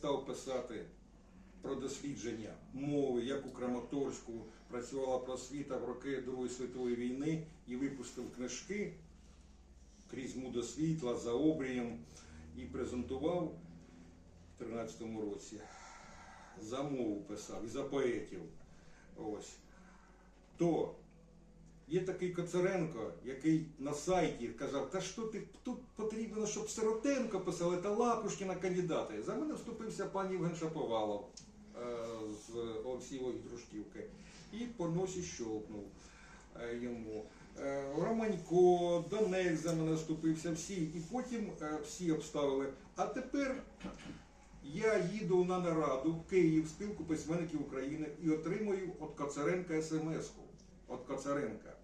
став писати про дослідження мови, як у Краматорську працювала просвіта в роки Другої світової війни і випустив книжки крізь до світла за обрієм і презентував в 13-му році. За мову писав і за поетів. Ось. То є такий Коцаренко, який на сайті казав, та що ти тут потрібно, щоб Сиротенко писали та Лапушкіна кандидати. За мене вступився пан Євген Шаповалов е, з Олексієвої Дружківки. І по носі щолкнув е, йому. Е, Романько, Донек за мене вступився, всі. І потім е, всі обставили. А тепер я їду на нараду в Київ, спілку письменників України і отримую від Коцаренка смс-ку. От Коцаренка.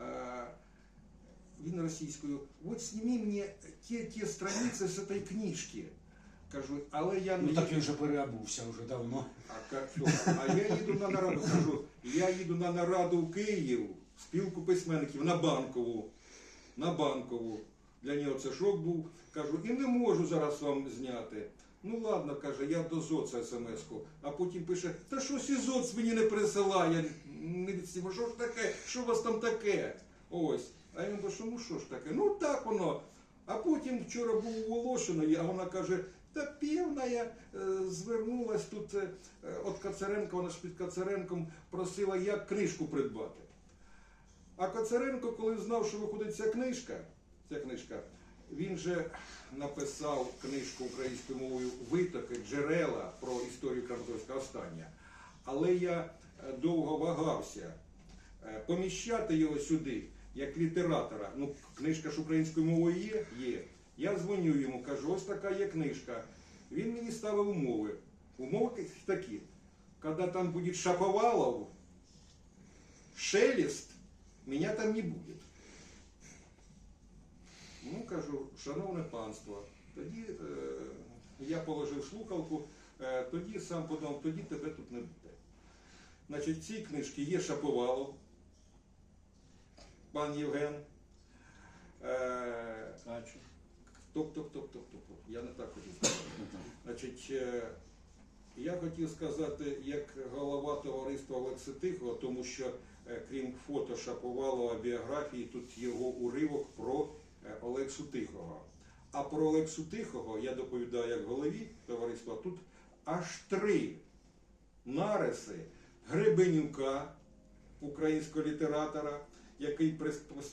Е, Він російською. От сніми мені ті, ті страниці з цієї книжки. Кажу, але я не Ну так він вже переобувся вже давно. а, а я їду на нараду, кажу, я їду на нараду в Київ, в спілку письменників на банкову. На банкову. Для нього це шок був. Кажу, і не можу зараз вам зняти. Ну ладно, каже, я до ЗОЦа смс-ку. А потім пише, та щось і ЗОЦ мені не присилає. Не що ж таке? Що у вас там таке? Ось. А йому кажу, ну що ж таке? Ну так воно. А потім вчора був у а вона каже, та півна я е, звернулась тут е, от Кацаренка, вона ж під Кацаренком просила, як книжку придбати. А Коцаренко, коли знав, що виходить ця книжка, ця книжка, він же написав книжку українською мовою Витоки, джерела про історію Краматорська остання. Але я е, довго вагався е, поміщати його сюди як літератора. Ну, книжка ж українською мовою є? Є. Я дзвоню йому, кажу, ось така є книжка. Він мені ставив умови. Умови такі. Коли там буде Шаповалов, шелест, меня там не буде. Ну, кажу, шановне панство, тоді е, я положив слухалку, е, тоді сам подумав, тоді тебе тут не буде. Значить, в цій книжці є Шаповалов, пан Євген. Е, Качу. Топ, топ, топ, топ, топ. Я не так хотів сказати. Значить, е, я хотів сказати, як голова товариства Олекси Тихого, тому що е, крім фото Шаповалова біографії, тут його уривок про е, Олексу Тихого. А про Олексу Тихого я доповідаю як голові товариства. Тут аж три нариси Гребенюка, українського літератора, який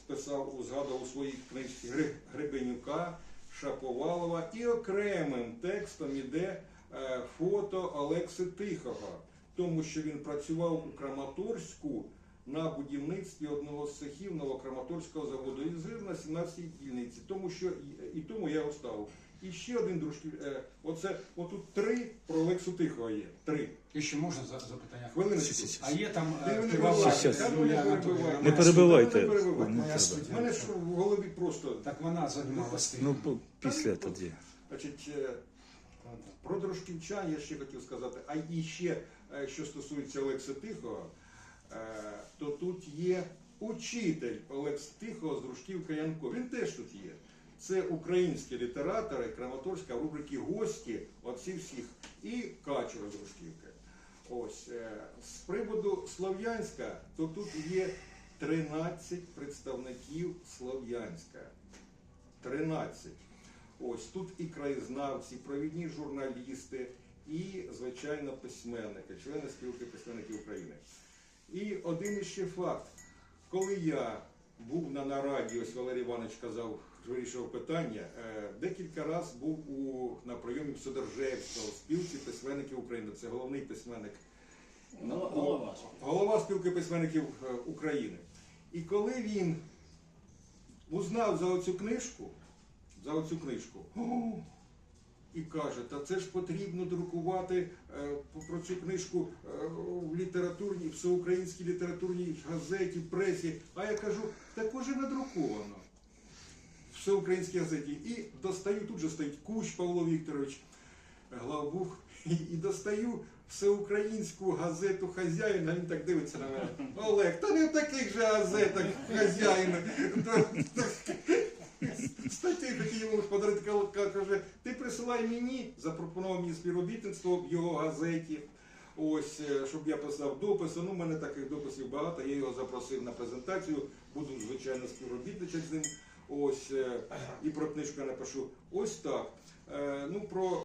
писав, згадував у своїй книжці Гребенюка, Шаповалова, і окремим текстом іде е, фото Олекси Тихого, тому що він працював у Краматорську на будівництві одного з цехів Новокраматорського заводу. І жив на 17-й дільниці, тому що і, тому я його ставив. І ще один дружки, е, оце отут три про Олексу Тихого є. Три. І ще можна за- запитання? Хвилиночку. А є там е? Не перебивайте. Перебивай. Ну. У мене ж в голові просто. Так вона займалась тим. Ну, по- після тоді. Значить, е, про дружківчан я ще хотів сказати. А і ще, що стосується Олекса Тихого, то тут є учитель Олекс Тихого з Дружківка Янко. Він теж тут є. Це українські літератори Краматорська в рубриці гості, оці всіх, і Качура з Дружківки. Ось е, з приводу Слов'янська, то тут є 13 представників Слов'янська. 13. Ось тут і краєзнавці, і провідні журналісти, і, звичайно, письменники, члени спілки письменників України. І один іще факт. Коли я був на нараді, ось Валерій Іванович казав, вирішував питання, е, декілька разів був у, на прийомі Содержевського, в спілці письменників України. Це головний письменник Ну, голова. голова спілки письменників е, України. І коли він узнав за оцю книжку, за оцю книжку! І каже, та це ж потрібно друкувати е, про цю книжку е, в літературній, всеукраїнській літературній газеті, пресі. А я кажу, так уже надруковано в всеукраїнській газеті. І достаю, тут же стоїть Куч Павло Вікторович, главбух, і, достаю всеукраїнську газету хазяїн, а він так дивиться на мене. Олег, та не в таких же газетах хазяїн. статті хотів йому подарити, каже, присилай мені, запропонував мені співробітництво в його газеті. Ось, е, щоб я писав дописи. Ну, у мене таких дописів багато. Я його запросив на презентацію. Буду, звичайно, співробітничати з ним. Ось е, і про книжку напишу. Ось так. Е, Ну, про